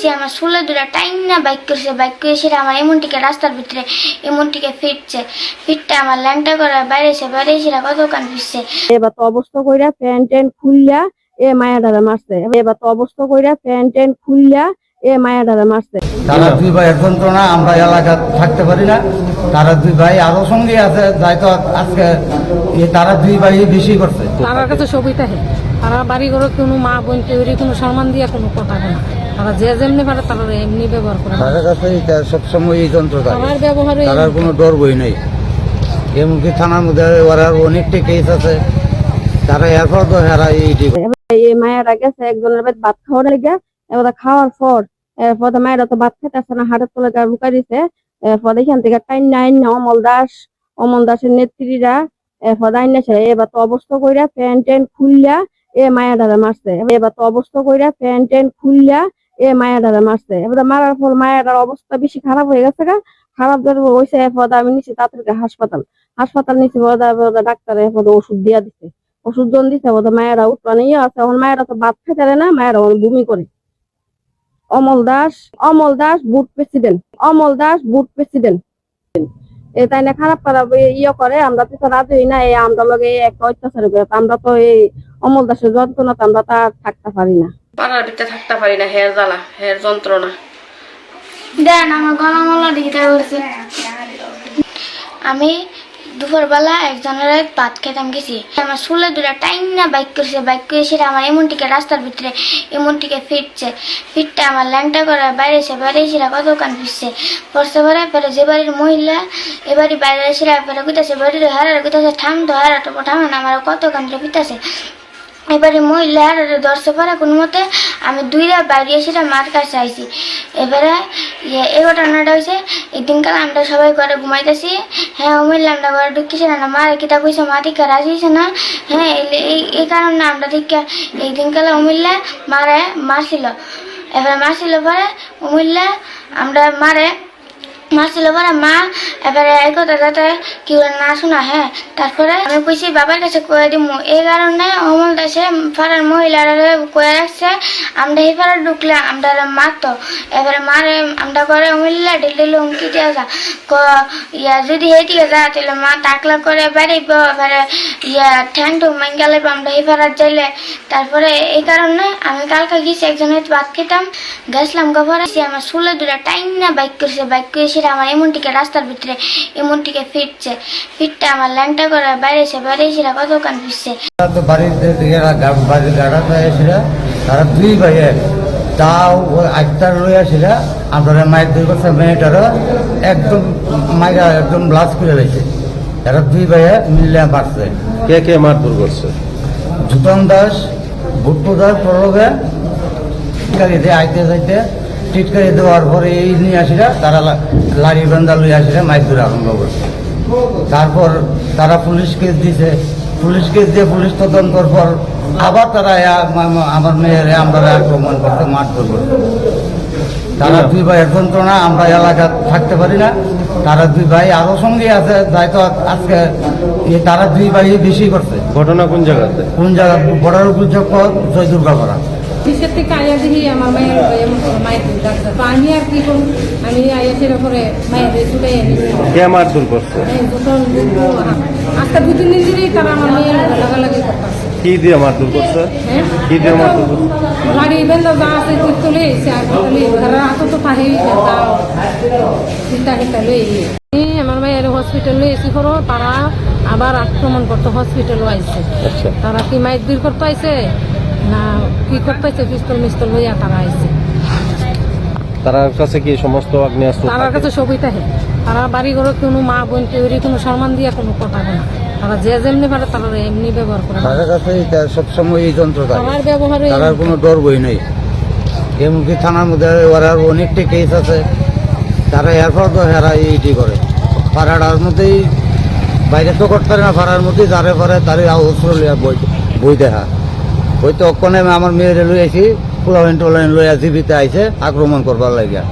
সে আমার চুলে দুটা টাইম না বাইক করছে বাইক করে সেটা আমার এমনটিকে রাস্তার ভিতরে এমনটিকে ফিরছে। ফিরতে আমার ল্যাংটা করে বাইরেছে বাইরে সেটা কত কান ফিরছে? এবার তো অবস্থা কইরা প্যান্ট ট্যান্ট খুললা এ মায়াডারে মারছে। এবার তো অবস্থা কইরা প্যান্ট ট্যান্ট খুললা এ মায়াডারে মারছে। তারা দুই ভাইয়ের যন্ত্রণা আমরা এলাকা থাকতে পারি না। তারা দুই ভাই আরও সঙ্গে আছে যাইতো আজকে এ তারা দুই ভাই বেশি করছে। তারার কাছে সবই থাকে তারা বাড়ি ঘরে কোনো মা বোন তৈরি কোনো সম্মান দিয়ে কোনো কথা বলে না। তারা যে যেমনি পারে তারা এমনি ব্যবহার করে তাদের কাছে এটা সবসময় এই যন্ত্র থাকে আমার ব্যবহারে তারার কোনো ডর বই নেই। এমনকি থানার মধ্যে অনেকটা কেস আছে। তারা এরপর তো হেরা এইটি এই মায়েরা গেছে একজনের বাড়ি ভাত খাওয়ার লেগে এবার খাওয়ার পর এরপর তো মায়েরা তো ভাত খেতেছে না হাটের তলে গা ঢুকাই দিছে। এরপর এখান থেকে টাইন নাইন অমল দাস অমল দাসের নেত্রীরা এরপর আইন এবার তো অবস্থা কইরা প্যান্ট ট্যান্ট খুললা এ মায়াডারে মারছে। এবার তো অবস্থা কইরা প্যান্ট ট্যান্ট খুললা এ মায়াডারে মারছে। এবার মারার পর মায়েরার অবস্থা বেশি খারাপ হয়ে গেছে গা। খারাপ ধরে হয়েছে এরপর আমি নিচ্ছি তাদেরকে হাসপাতাল। হাসপাতাল নিচ্ছি ডাক্তার এরপর ওষুধ দিয়া দিছে। ওষুধ জন দিছে বোধ মায়েরা উৎপানি আছে এখন মায়েরা তো ভাত খেতে পারে না, মায়েরা বমি করে। Amal Das Amal Das, booth president. Amal Das, booth president. এ তাই না খারাপ খারাপ ইয়ে করে, আমরা তো রাজি হই না, এই আমরা লগে একটা অত্যাচার করে। আমরা তো এই অমল দাসের যন্ত্রণা তো আমরা তার থাকতে পারি না। পাড়ার ভিতরে থাকতে পারি না হের জ্বালা হের যন্ত্রণা। দেন আমার গলা মলা দিকে আমি দুপুরবেলা একজনের ভাত খেতাম গেছি। আমার চুলে দুটা টাইম না বাইক করছে বাইক করে সেটা আমার এমনটিকে রাস্তার ভিতরে এমনটিকে ফিরছে। ফিরতে আমার ল্যাংটা করে বাইরেছে বাইরে সেটা কত কান ফিরছে পড়ছে পরে পরে যে বাড়ির মহিলা এবারে বাইরে সেটা পরে কুইতাছে বাড়ির হারার কুইতাছে ঠাম তো হারাটা ঠামে না আমার কত কান ফিরতেছে। এবারে মহিলার ধরছে পরে কোনো মতে আমি দুইটা বাইরে সেটা মার কাছে আইছি। এবারে ইয়ে এই ঘটনাটা হয়েছে এই দিনকাল আমরা সবাই ঘরে ঘুমাইতেছি। হ্যাঁ ও মহিলা আমরা ঘরে ঢুকিছে না মারে কিতা কইছে মা দিকে রাজি হয়েছে না। হ্যাঁ এই- কারণে আমরা দিকে এই দিনকালে অমূল্যা মারে মারছিল এবারে মারছিল পরে অমূল্যা, আমরা মারে মারছিল পরে মা এবারে এই কথা যাতে কি করে না, শোনা হ্যাঁ। তারপরে আমি কইছি, বাবার কাছে কয়ে দিব এই কারণে অমল দাসে পাড়ার মহিলারা কয়ে রাখছে আমরা এই পাড়া ঢুকলে আমরা মারতো। এবারে মারে আমরা করে অমূল্যা ঢিল ঢিল হুমকি দিয়ে ইয়া, যদি হেঁটিয়ে যা তাহলে মা টাকলা করে বেড়াইব। এবারে, ইয়া, ঠ্যাং টুং মাইঙ্গালে আমরা এই পাড়ার যাইলে তারপরে এই কারণে আমি কালকে গেছি একজনের ভাত খেতাম, গেছিলাম গভরে আমার চুলে দুটা টাইম না বাইক করছে, বাইক করে সেটা আমার এমনটিকে রাস্তার ভিতরে এমনটিকে ফিরছে। ফিরতে আমার ল্যাংটা করে বাইরেছে বাইরে সেটা কত কান ফিরছে? বাড়ির দিকে বাড়ির গাড়াতে এসেছিল তারা দুই ভাইয়ের তাও ওই আটটার আমরা মায়ের দুই করছে মেয়েটারও একদম মায়েরা একদম ব্লাস করে রয়েছে তারা দুই ভাইয়ে মিললে পারছে কে কে মারধর করছে? জুতন দাস ভুট্টু দাস প্রলোভে টিটকারিতে আইতে যাইতে টিটকারি দেওয়ার পরে এই নিয়ে আসিরা তারা লা- লাড়ি বান্ধা লই আসিরা মাইক ধরে আরম্ভ করছে তারপর তারা পুলিশ কেস দিছে। পুলিশ কেস দিয়ে পুলিশ তদন্তর পর আবার তারা আমার মেয়ের আমরা আক্রমণ করতে মারধর করছে তারা দুই ভাইয়ের যন্ত্রণা আমরা এলাকা থাকতে পারি না। তারা দুই ভাই আরও সঙ্গে আছে যাইতো আজকে তারা দুই ভাই বেশি করছে। ঘটনা কোন জায়গাতে? কোন জায়গা? বর্ডার উপযোগ জয় দুর্গা করা কিসের থেকে আয়া দেখি আমার মায়ের মায়ের দুধ তো আমি আর কি করব? আমি আয়া সেরে করে মায়ের ছুটে কে মারধর করছে দুটো আজকে দু তিন দিন ধরেই তারা আমার মেয়ের লাগালাগি করতেছে। কি দিয়ে মারধর করছে হ্যাঁ? কি দিয়ে মারধর করছে গাড়ি বেন্দা যা আছে তুই তুলে এসে আর তুলে হাতে তো পাহি তাও চিন্তা চিন্তা লই এই আমার মায়ের হসপিটাল এসে করো তারা আবার আক্রমণ করতে হসপিটাল আইছে। আচ্ছা। তারা কি মাইক দূর করতে আইছে? না কি করতে আইছে পিস্তল মিস্তল লইয়া তারা আইছে। তার কাছে কি সমস্ত আগ্নেয়াস্ত্র তারার কাছে সবই থাকে। তারা বাড়ি ঘরে কোনো মা বোন তৈরি কোনো সম্মান দিয়ে কোনো কথা বলে না। তারা যে যেমনি পারে তারা এমনি ব্যবহার করে তাদের কাছে এটা সবসময় এই যন্ত্র আমার ব্যবহারে তারার কোনো ডর বই নেই। এমনকি থানার মধ্যে ওরার অনেকটা কেস আছে। তারা এরপর তো হেরা এইটি করে। পাড়ার মধ্যেই বাইরে তো করতে পারে না পাড়ার মধ্যেই যারে পারে তারে অস্ত্র বই বই দেখা। ওই তো অক্ষণে আমার মেয়েরে লই আইছি পোলাবেন টোলাবেন লইয়া জীবিতে আইছে, আক্রমণ করবার লাগিয়া।